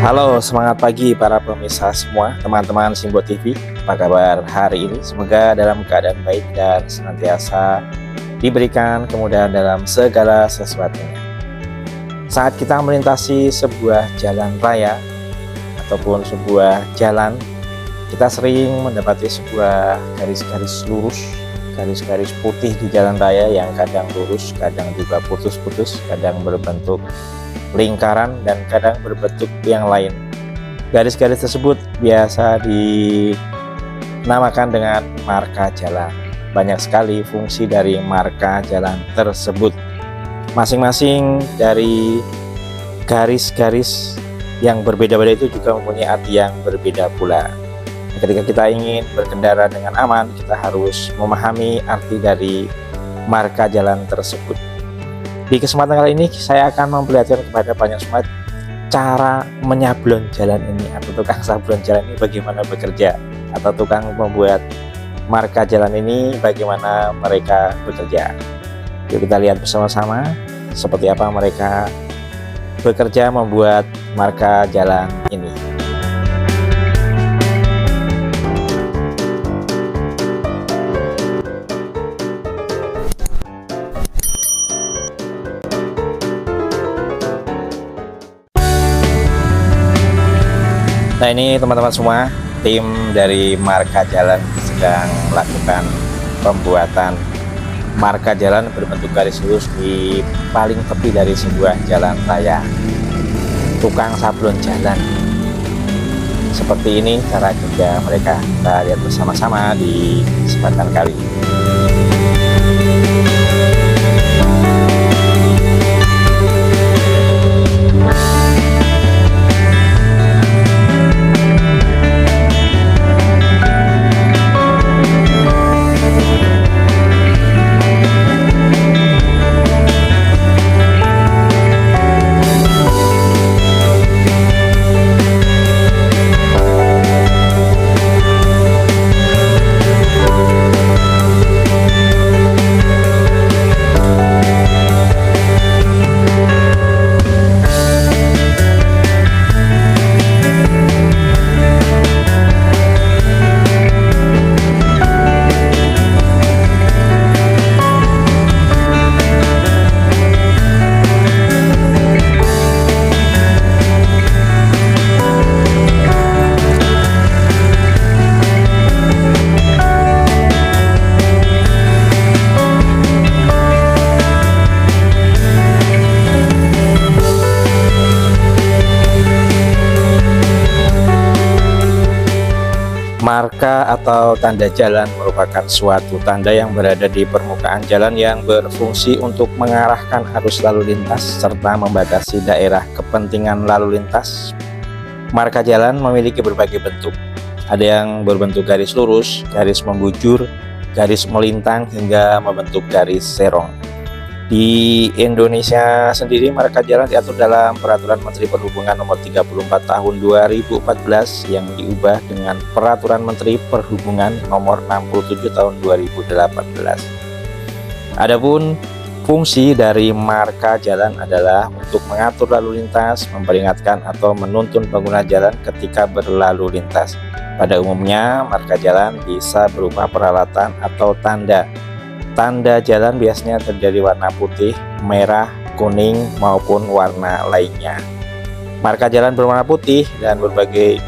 Halo, semangat pagi para pemirsa semua, teman-teman Simbo TV. Apa kabar hari ini? Semoga dalam keadaan baik dan senantiasa diberikan kemudahan dalam segala sesuatunya. Saat kita melintasi sebuah jalan raya ataupun sebuah jalan, kita sering mendapati sebuah garis-garis lurus, garis-garis putih di jalan raya yang kadang lurus, kadang juga putus-putus, kadang berbentuk lingkaran dan kadang berbentuk yang lain. Garis-garis tersebut biasa dinamakan dengan marka jalan. Banyak sekali fungsi dari marka jalan tersebut. Masing-masing dari garis-garis yang berbeda-beda itu juga mempunyai arti yang berbeda pula. Ketika kita ingin berkendara dengan aman, kita harus memahami arti dari marka jalan tersebut. Di kesempatan kali ini saya akan memperlihatkan kepada banyak sobat cara menyablon jalan ini atau tukang sablon jalan ini bagaimana bekerja atau tukang membuat marka jalan ini bagaimana mereka bekerja. Yuk kita lihat bersama-sama seperti apa mereka bekerja membuat marka jalan ini. Nah ini teman-teman semua tim dari marka jalan sedang melakukan pembuatan marka jalan berbentuk garis lurus di paling tepi dari sebuah jalan raya. Tukang sablon jalan. Seperti ini cara kerja mereka. Kita lihat bersama-sama di kesempatan kali ini Marka atau tanda jalan merupakan suatu tanda yang berada di permukaan jalan yang berfungsi untuk mengarahkan arus lalu lintas serta membatasi daerah kepentingan lalu lintas. Marka jalan memiliki berbagai bentuk. Ada yang berbentuk garis lurus, garis membujur, garis melintang hingga membentuk garis serong. Di Indonesia sendiri marka jalan diatur dalam Peraturan Menteri Perhubungan Nomor 34 Tahun 2014 yang diubah dengan Peraturan Menteri Perhubungan Nomor 67 Tahun 2018. Adapun fungsi dari marka jalan adalah untuk mengatur lalu lintas, memperingatkan atau menuntun pengguna jalan ketika berlalu lintas. Pada umumnya, marka jalan bisa berupa peralatan atau tanda Tanda jalan biasanya terjadi warna putih, merah, kuning, maupun warna lainnya. Marka jalan berwarna putih dan berbagai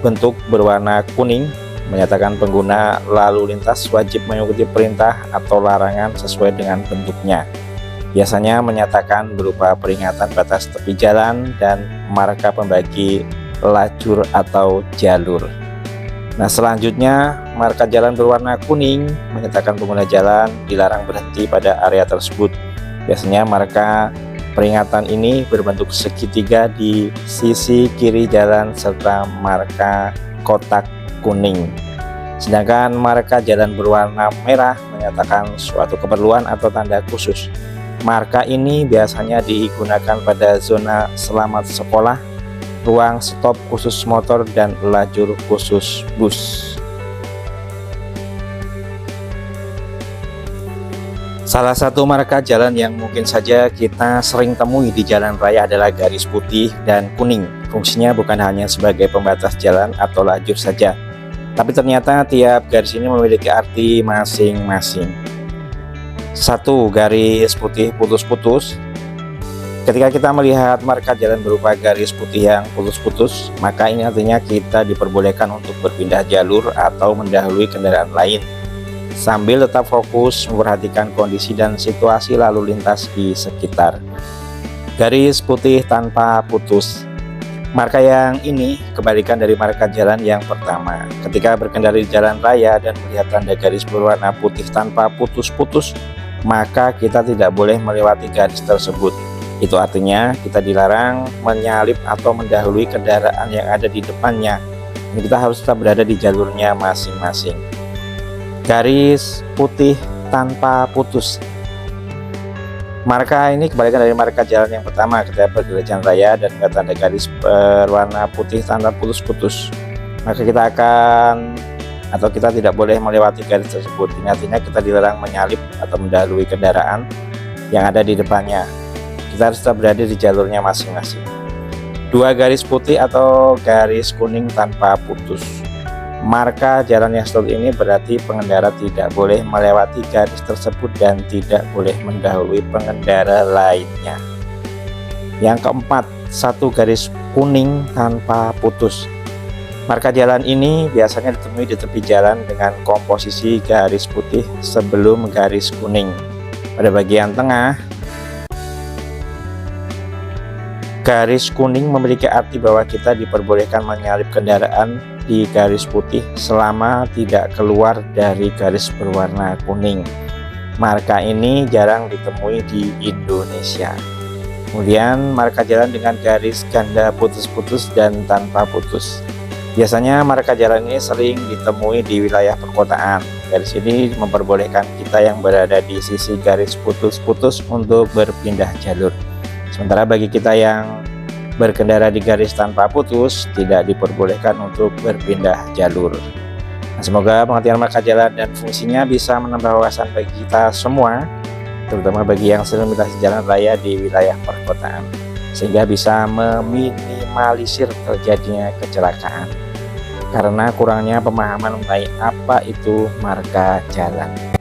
bentuk berwarna kuning menyatakan pengguna lalu lintas wajib mengikuti perintah atau larangan sesuai dengan bentuknya. Biasanya menyatakan berupa peringatan batas tepi jalan dan marka pembagi lajur atau jalur. Nah selanjutnya marka jalan berwarna kuning menyatakan pengguna jalan dilarang berhenti pada area tersebut. Biasanya marka peringatan ini berbentuk segitiga di sisi kiri jalan serta marka kotak kuning. Sedangkan marka jalan berwarna merah menyatakan suatu keperluan atau tanda khusus. Marka ini biasanya digunakan pada zona selamat sekolah ruang stop khusus motor dan lajur khusus bus. Salah satu marka jalan yang mungkin saja kita sering temui di jalan raya adalah garis putih dan kuning. Fungsinya bukan hanya sebagai pembatas jalan atau lajur saja, tapi ternyata tiap garis ini memiliki arti masing-masing. Satu garis putih putus-putus. Ketika kita melihat marka jalan berupa garis putih yang putus-putus, maka ini artinya kita diperbolehkan untuk berpindah jalur atau mendahului kendaraan lain sambil tetap fokus memperhatikan kondisi dan situasi lalu lintas di sekitar. Garis putih tanpa putus. Marka yang ini kebalikan dari marka jalan yang pertama. Ketika berkendara di jalan raya dan melihat tanda garis berwarna putih tanpa putus-putus, maka kita tidak boleh melewati garis tersebut. Itu artinya kita dilarang menyalip atau mendahului kendaraan yang ada di depannya. Kita harus tetap berada di jalurnya masing-masing garis putih tanpa putus. Marka ini kebalikan dari marka jalan yang pertama ketika bergerak jalan raya dan tanda garis berwarna putih tanpa putus-putus maka kita akan atau kita tidak boleh melewati garis tersebut. Ini kita dilarang menyalip atau mendahului kendaraan yang ada di depannya. Kita harus tetap berada di jalurnya masing-masing. Dua garis putih atau garis kuning tanpa putus Marka jalan yang stop ini berarti pengendara tidak boleh melewati garis tersebut dan tidak boleh mendahului pengendara lainnya. Yang keempat, satu garis kuning tanpa putus. Marka jalan ini biasanya ditemui di tepi jalan dengan komposisi garis putih sebelum garis kuning. Pada bagian tengah, garis kuning memiliki arti bahwa kita diperbolehkan menyalip kendaraan di garis putih selama tidak keluar dari garis berwarna kuning. Marka ini jarang ditemui di Indonesia. Kemudian marka jalan dengan garis ganda putus-putus dan tanpa putus. Biasanya marka jalan ini sering ditemui di wilayah perkotaan. Garis ini memperbolehkan kita yang berada di sisi garis putus-putus untuk berpindah jalur. Sementara bagi kita yang berkendara di garis tanpa putus tidak diperbolehkan untuk berpindah jalur. Nah, semoga pengertian marka jalan dan fungsinya bisa menambah wawasan bagi kita semua, terutama bagi yang sedang melintasi jalan raya di wilayah perkotaan, sehingga bisa meminimalisir terjadinya kecelakaan karena kurangnya pemahaman mengenai apa itu marka jalan.